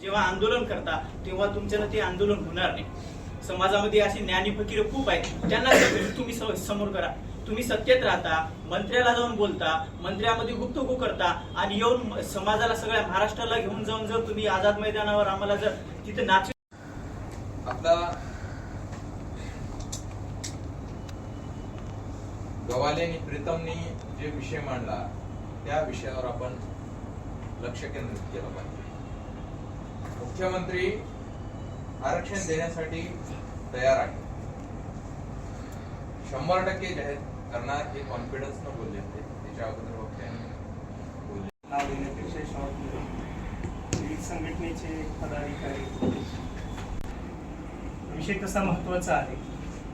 जेव्हा आंदोलन करता तेव्हा तुमच्यानं ते आंदोलन होणार नाही. समाजामध्ये अशी ज्ञानी फकीर खूप आहेत त्यांना तुम्ही- समोर करा. तुम्ही सत्तेत राहता मंत्र्याला जाऊन बोलता मंत्र्यामध्ये गुप्तगू करता आणि येऊन समाजाला सगळ्या महाराष्ट्राला घेऊन जाऊन जर तुम्ही आझाद मैदानावर आम्हाला जर तिथे नाच आपला गवाले आणि प्रीतमनी जे विषय मांडला त्या विषयावर आपण लक्ष केंद्रित केलं पाहिजे. मुख्यमंत्री आरक्षण देण्यासाठी तयार आहे शंभर टक्के जाहीर करणार हे कॉन्फिडन्स न बोलले होते त्याच्या अगोदर वक्त्यांनी बोलले. नाव देण्यापेक्षा शॉर्ट विविध संघटनेचे पदाधिकारी. विषय तसा महत्त्वाचा आहे.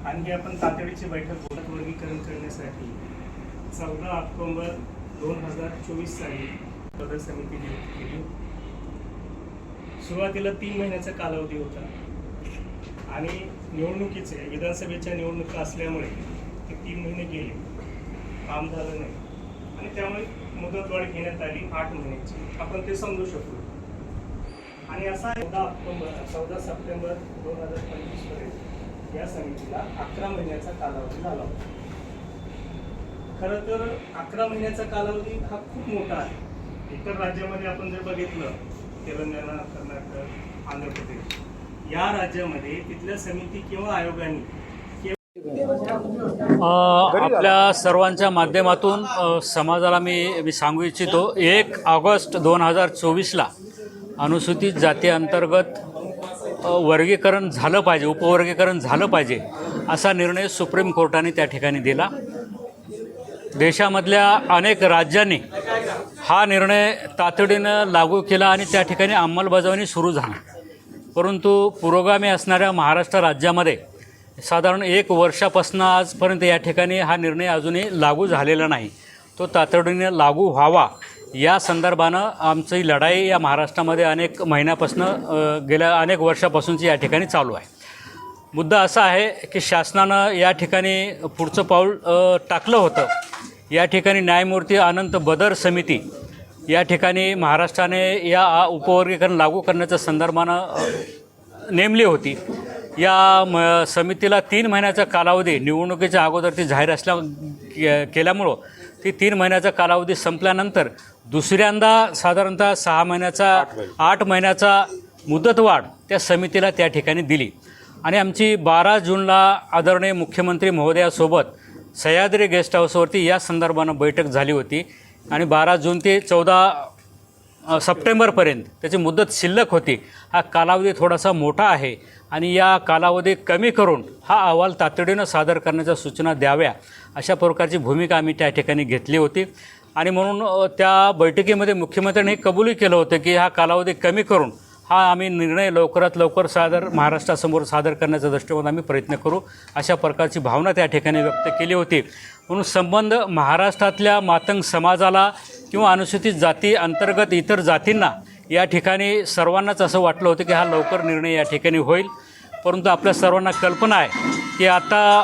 आणखी आपण तातडीची बैठक बोलत वर्गीकरण करण्यासाठी चौदा ऑक्टोबर दोन हजार चोवीस साली पद समिती नियुक्त केली. सुरुवातीला तीन महिन्याचा कालावधी होता. आणि निवडणुकीचे विधानसभेच्या निवडणुका असल्यामुळे ते तीन महिने गेले. काम झालं नाही. आणि त्यामुळे मुदतवाढ घेण्यात आली आठ महिन्याची. आपण ते समजू शकतो. आणि असा चौदा ऑक्टोबर चौदा सप्टेंबर दोन हजार पंचवीसपर्यंत या समितीला अकरा महिन्याचा कालावधी झाला होता. खरं तर अकरा महिन्याचा कालावधी हा खूप मोठा आहे. इतर राज्यामध्ये आपण जर बघितलं तेलंगणा कर्नाटक आंध्र प्रदेश. या राज्यामध्ये तिथल्या समिती किंवा आयोगाने आपल्या सर्वांच्या माध्यमातून समाजाला मी मी सांगू इच्छितो एक ऑगस्ट दोन हजार चोवीसला अनुसूचित जाती अंतर्गत वर्गीकरण झालं पाहिजे उपवर्गीकरण झालं पाहिजे असा निर्णय सुप्रीम कोर्टाने त्या ठिकाणी दिला. देशामधल्या अनेक राज्यांनी हा निर्णय तातडीनं लागू केला आणि त्या ठिकाणी अंमलबजावणी सुरू झाली. परंतु पुरोगामी असणाऱ्या महाराष्ट्र राज्यामध्ये साधारण एक वर्षापासून आजपर्यंत या ठिकाणी हा निर्णय अजूनही लागू झालेला नाही. तो तातडीने लागू व्हावा या संदर्भानं आमची लढाई या महाराष्ट्रामध्ये अनेक महिन्यापासून गेल्या अनेक वर्षापासूनची या ठिकाणी चालू आहे. मुद्दा असा आहे की शासनानं या ठिकाणी पुढचं पाऊल टाकलं होतं. या ठिकाणी न्यायमूर्ती अनंत बदर समिती या ठिकाणी महाराष्ट्राने या उपवर्गीकरण लागू करण्याच्या संदर्भानं नेमली होती. या म समितीला तीन महिन्याचा कालावधी निवडणुकीच्या अगोदर ती जाहीर असल्या के- केल्यामुळं ती तीन महिन्याचा कालावधी संपल्यानंतर दुसऱ्यांदा साधारणतः सहा महिन्याचा आठ महिन्याचा मुदतवाढ त्या समितीला त्या ठिकाणी दिली. आणि आमची बारा जूनला आदरणीय मुख्यमंत्री महोदयासोबत सह्याद्री गेस्ट हाऊसवरती या संदर्भानं बैठक झाली होती. आणि बारा जून ते चौदा सप्टेंबरपर्यंत त्याची मुदत शिल्लक होती. हा कालावधी थोडासा मोठा आहे आणि या कालावधी कमी करून हा अहवाल तातडीनं सादर करण्याच्या सूचना द्याव्या अशा प्रकारची भूमिका आम्ही त्या ठिकाणी घेतली होती. आणि म्हणून त्या बैठकीमध्ये मुख्यमंत्र्यांनी हे कबूलही केलं होतं की हा कालावधी कमी करून हा आम्ही निर्णय लवकरात लवकर सादर महाराष्ट्रासमोर सादर करण्याचा दृष्टिकोन आम्ही प्रयत्न करू. अशा प्रकारची भावना त्या ठिकाणी व्यक्त केली होती. म्हणून संबंध महाराष्ट्रातल्या मातंग समाजाला किंवा अनुसूचित जाती अंतर्गत इतर जातींना या ठिकाणी सर्वांनाच असं वाटलं होतं की हा लवकर निर्णय या ठिकाणी होईल. परंतु आपल्या सर्वांना कल्पना आहे की आता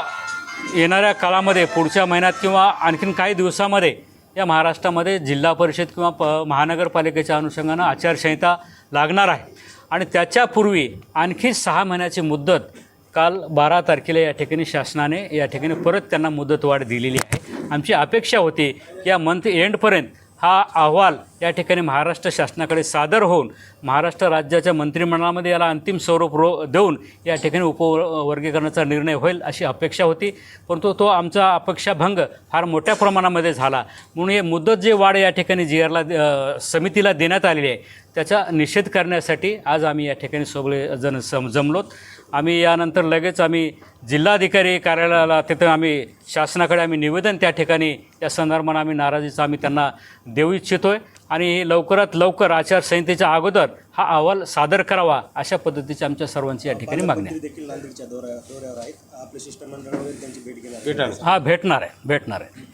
येणाऱ्या काळामध्ये पुढच्या महिन्यात किंवा आणखीन काही दिवसामध्ये या महाराष्ट्रामध्ये जिल्हा परिषद किंवा प महानगरपालिकेच्या अनुषंगानं आचारसंहिता लागणार आहे. आणि त्याच्यापूर्वी आणखी सहा महिन्याची मुदत काल बारा तारखेला या ठिकाणी शासनाने या ठिकाणी परत त्यांना मुदतवाढ दिलेली आहे. आमची अपेक्षा होती की या मंथ एंडपर्यंत हा अहवाल या ठिकाणी महाराष्ट्र शासनाकडे सादर होऊन महाराष्ट्र राज्याच्या मंत्रिमंडळामध्ये याला अंतिम स्वरूप रो देऊन या ठिकाणी उपवर्गीकरणाचा निर्णय होईल अशी अपेक्षा होती. परंतु तो आमचा अपेक्षाभंग फार मोठ्या प्रमाणामध्ये झाला. म्हणून हे मुदत जे वाढ या ठिकाणी जी आरला समितीला देण्यात आलेली आहे त्याचा निषेध करण्यासाठी आज आम्ही या ठिकाणी सगळे जण सम जमलोत. आम्ही यानंतर लगेच आम्ही जिल्हाधिकारी कार्यालयाला तिथं आम्ही शासनाकडे आम्ही निवेदन त्या ठिकाणी या संदर्भानं आम्ही नाराजीचं आम्ही त्यांना देऊ इच्छितो आहे आणि लवकरात लवकर आचारसंहितेच्या अगोदर हा अहवाल सादर करावा अशा पद्धतीची आमच्या सर्वांची या ठिकाणी मागणी आहे. हा भेटणार आहे भेटणार आहे.